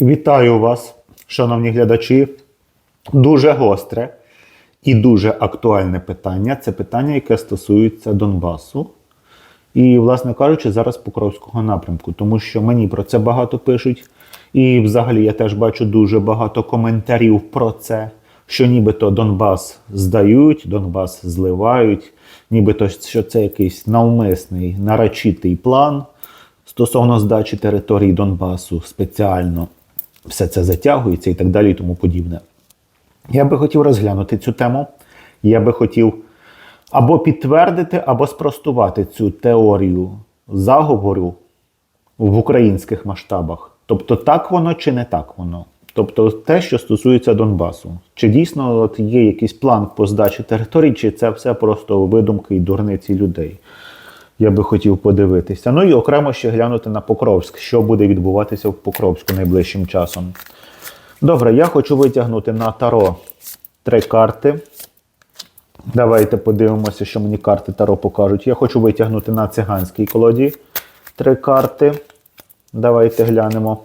Вітаю вас, шановні глядачі. Дуже гостре і дуже актуальне питання. Це питання, яке стосується Донбасу. І, власне кажучи, зараз Покровського напрямку, тому що мені про це багато пишуть. І взагалі я теж бачу дуже багато коментарів про це, що нібито Донбас здають, Донбас зливають, нібито що це якийсь навмисний нарочитий план стосовно здачі території Донбасу спеціально все це затягується і так далі, і тому подібне. Я би хотів розглянути цю тему. Я би хотів або підтвердити, або спростувати цю теорію заговору в українських масштабах. Тобто, так воно чи не так воно. Тобто те, що стосується Донбасу. Чи дійсно от є якийсь план по здачі територій, чи це все просто видумки і дурниці людей? Я би хотів подивитися. Ну і окремо ще глянути на Покровськ, що буде відбуватися в Покровську найближчим часом. Добре, я хочу витягнути на Таро три карти. Давайте подивимося, що мені карти Таро покажуть. Я хочу витягнути на циганській колоді три карти. Давайте глянемо.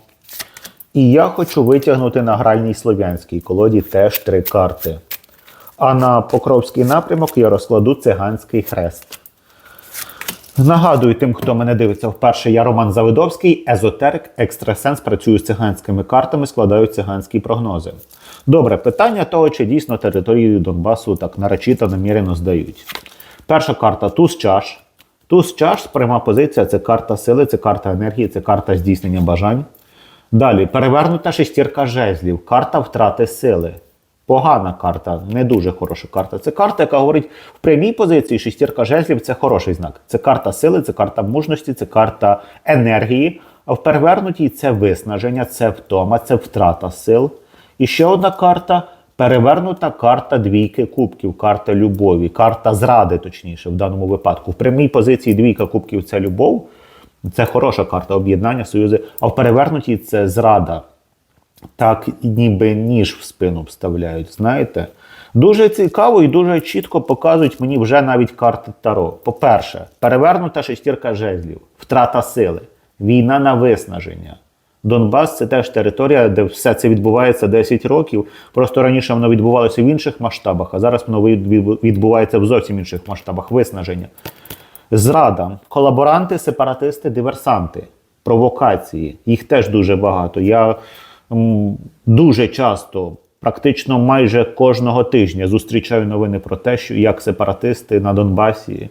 І я хочу витягнути на гральній слов'янській колоді теж три карти. А на Покровський напрямок я розкладу циганський хрест. Нагадую тим, хто мене дивиться вперше, я Роман Завидовський, езотерик, екстрасенс, працюю з циганськими картами, складаю циганські прогнози. Добре, питання того, чи дійсно територію Донбасу так нарочито намірено здають. Перша карта туз чаш. Туз чаш, пряма позиція це карта сили, це карта енергії, це карта здійснення бажань. Далі перевернута шестірка жезлів, карта втрати сили. Погана карта, не дуже хороша карта. Це карта, яка говорить в прямій позиції шестірка жезлів це хороший знак. Це карта сили, це карта мужності, це карта енергії. А в перевернутій це виснаження, це втома, це втрата сил. І ще одна карта перевернута карта двійки кубків, карта любові, карта зради, точніше, в даному випадку. В прямій позиції двійка кубків це любов. Це хороша карта об'єднання, союзи, а в перевернутій це зрада. Так, ніби ніж в спину вставляють, знаєте? Дуже цікаво і дуже чітко показують мені вже навіть карти Таро. По-перше, перевернута шестірка жезлів, втрата сили, війна на виснаження. Донбас це теж територія, де все це відбувається 10 років. Просто раніше воно відбувалося в інших масштабах, а зараз воно відбувається в зовсім інших масштабах виснаження. Зрада, колаборанти, сепаратисти, диверсанти, провокації. Їх теж дуже багато. Я дуже часто, практично майже кожного тижня, зустрічаю новини про те, що як сепаратисти на Донбасі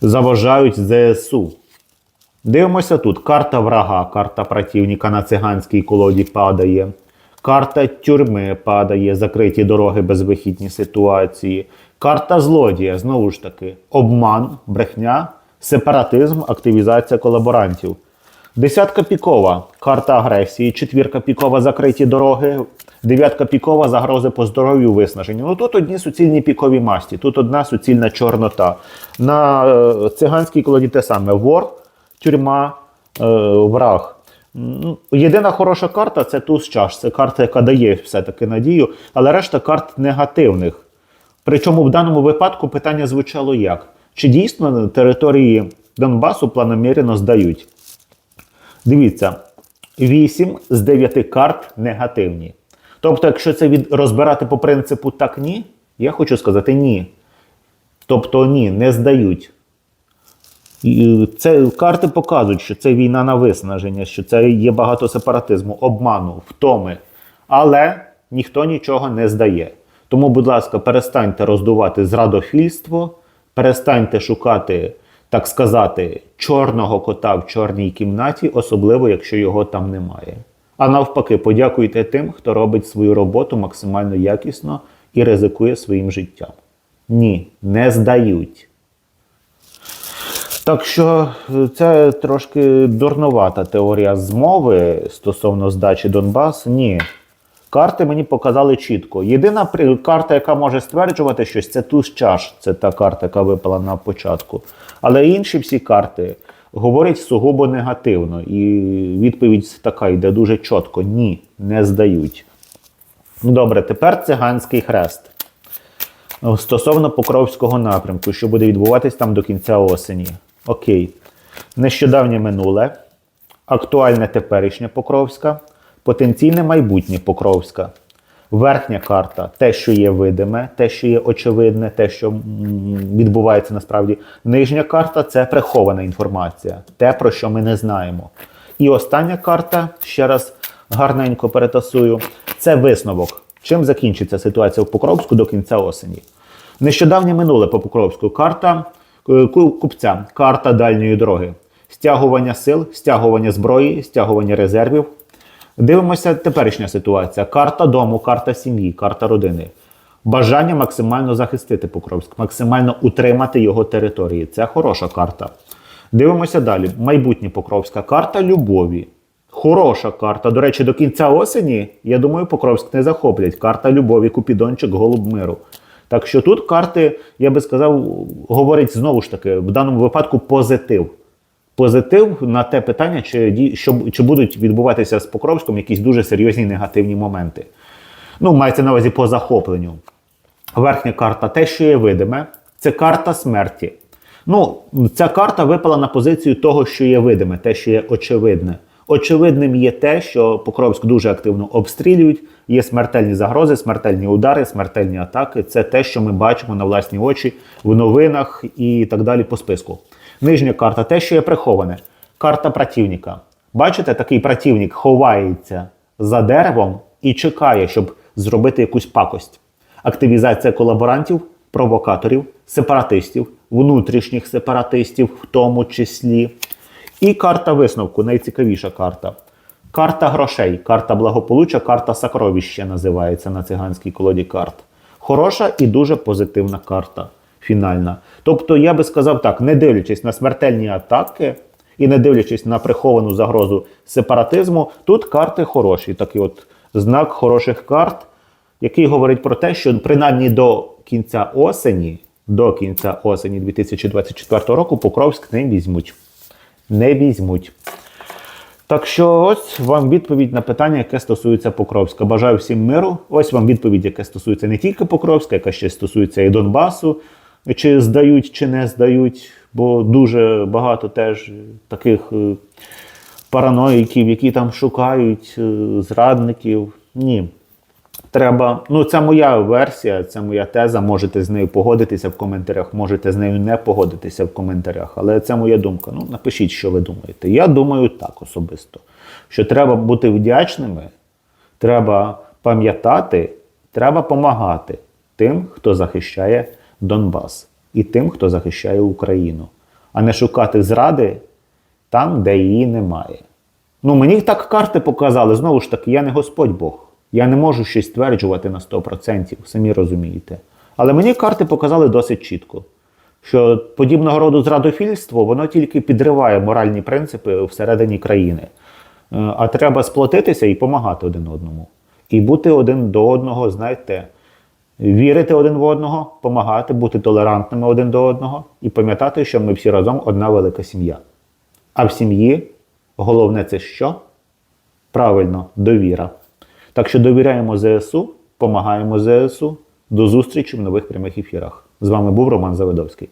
заважають ЗСУ. Дивимося тут. Карта врага, карта противника на циганській колоді падає. Карта тюрми падає, закриті дороги, безвихідні ситуації. Карта злодія, знову ж таки, обман, брехня, сепаратизм, активізація колаборантів. Десятка пікова, карта агресії, четвірка пікова, закриті дороги, дев'ятка пікова, загрози по здоров'ю, виснаження. Ну тут одні суцільні пікові масті, тут одна суцільна чорнота. На е, циганській колоді те саме вор, тюрма, е, враг. Ну, Єдина хороша карта це туз чаш. Це карта, яка дає все-таки надію, але решта карт негативних. Причому в даному випадку питання звучало як? Чи дійсно на території Донбасу планомірно здають? Дивіться, 8 з 9 карт негативні. Тобто, якщо це від... розбирати по принципу так ні, я хочу сказати ні. Тобто ні, не здають. І це карти показують, що це війна на виснаження, що це є багато сепаратизму, обману, втоми. Але ніхто нічого не здає. Тому, будь ласка, перестаньте роздувати зрадофільство, перестаньте шукати, так сказати, чорного кота в чорній кімнаті, особливо якщо його там немає. А навпаки, подякуйте тим, хто робить свою роботу максимально якісно і ризикує своїм життям. Ні, не здають. Так що е, це трошки дурновата теорія змови стосовно здачі Донбас. Ні. Карти мені показали чітко. Єдина карта, яка може стверджувати щось, це туз чаш. Це та карта, яка випала на початку. Але інші всі карти говорять сугубо негативно. І відповідь така йде дуже чітко: ні, не здають. Ну, Добре, тепер циганський хрест. Стосовно Покровського напрямку, що буде відбуватись там до кінця осені. Окей. Нещодавнє минуле, актуальне теперішнє Покровська, потенційне майбутнє Покровська. Верхня карта те, що є видиме, те, що є очевидне, те, що відбувається насправді. Нижня карта це прихована інформація, те, про що ми не знаємо. І остання карта, ще раз гарненько перетасую, це висновок. Чим закінчиться ситуація в Покровську до кінця осені? Нещодавнє минуле по Покровську карта е, купця, карта дальньої дороги, стягування сил, стягування зброї, стягування резервів. Дивимося теперішня ситуація: карта дому, карта сім'ї, карта родини. Бажання максимально захистити Покровськ, максимально утримати його території. Це хороша карта. Дивимося далі. Майбутнє Покровська карта любові. Хороша карта. До речі, до кінця осені, я думаю, Покровськ не захоплять. Карта любові, Купідончик, Голуб миру. Так що тут карти, я би сказав, говорять знову ж таки, в даному випадку позитив. Позитив на те питання, чи, що, чи будуть відбуватися з Покровськом якісь дуже серйозні негативні моменти. Ну, мається на увазі по захопленню. Верхня карта те, що є видиме, це карта смерті. Ну, ця карта випала на позицію того, що є видиме, те, що є очевидне. Очевидним є те, що Покровськ дуже активно обстрілюють, є смертельні загрози, смертельні удари, смертельні атаки. Це те, що ми бачимо на власні очі в новинах і так далі по списку. Нижня карта те, що є приховане. Карта противника. Бачите, такий противник ховається за деревом і чекає, щоб зробити якусь пакость. Активізація колаборантів, провокаторів, сепаратистів, внутрішніх сепаратистів, в тому числі. І карта висновку, найцікавіша карта. Карта грошей, карта благополуччя, карта сокровища називається на циганській колоді карт. Хороша і дуже позитивна карта. Фінальна. Тобто, я би сказав так, не дивлячись на смертельні атаки і не дивлячись на приховану загрозу сепаратизму, тут карти хороші. Такий от знак хороших карт, який говорить про те, що принаймні до кінця осені, до кінця осені 2024 року Покровськ не візьмуть. Не візьмуть. Так що ось вам відповідь на питання, яке стосується Покровська. Бажаю всім миру. Ось вам відповідь, яка стосується не тільки Покровська, яка ще стосується і Донбасу, чи здають, чи не здають, бо дуже багато теж таких е, параноїків, які там шукають е, зрадників. Ні. Треба, ну це моя версія, це моя теза. Можете з нею погодитися в коментарях, можете з нею не погодитися в коментарях, але це моя думка. Ну, напишіть, що ви думаєте. Я думаю так особисто, що треба бути вдячними, треба пам'ятати, треба допомагати тим, хто захищає Донбас, і тим, хто захищає Україну, а не шукати зради там, де її немає. Ну, мені так карти показали. Знову ж таки, я не Господь Бог. Я не можу щось стверджувати на 100%, самі розумієте. Але мені карти показали досить чітко, що подібного роду зрадофільство воно тільки підриває моральні принципи всередині країни. Е, А треба сплотитися і допомагати один одному. І бути один до одного, знаєте, вірити один в одного, допомагати, бути толерантними один до одного і пам'ятати, що ми всі разом одна велика сім'я. А в сім'ї головне це що? Правильно, довіра. Так що довіряємо ЗСУ, допомагаємо ЗСУ. До зустрічі в нових прямих ефірах. З вами був Роман Завидовський.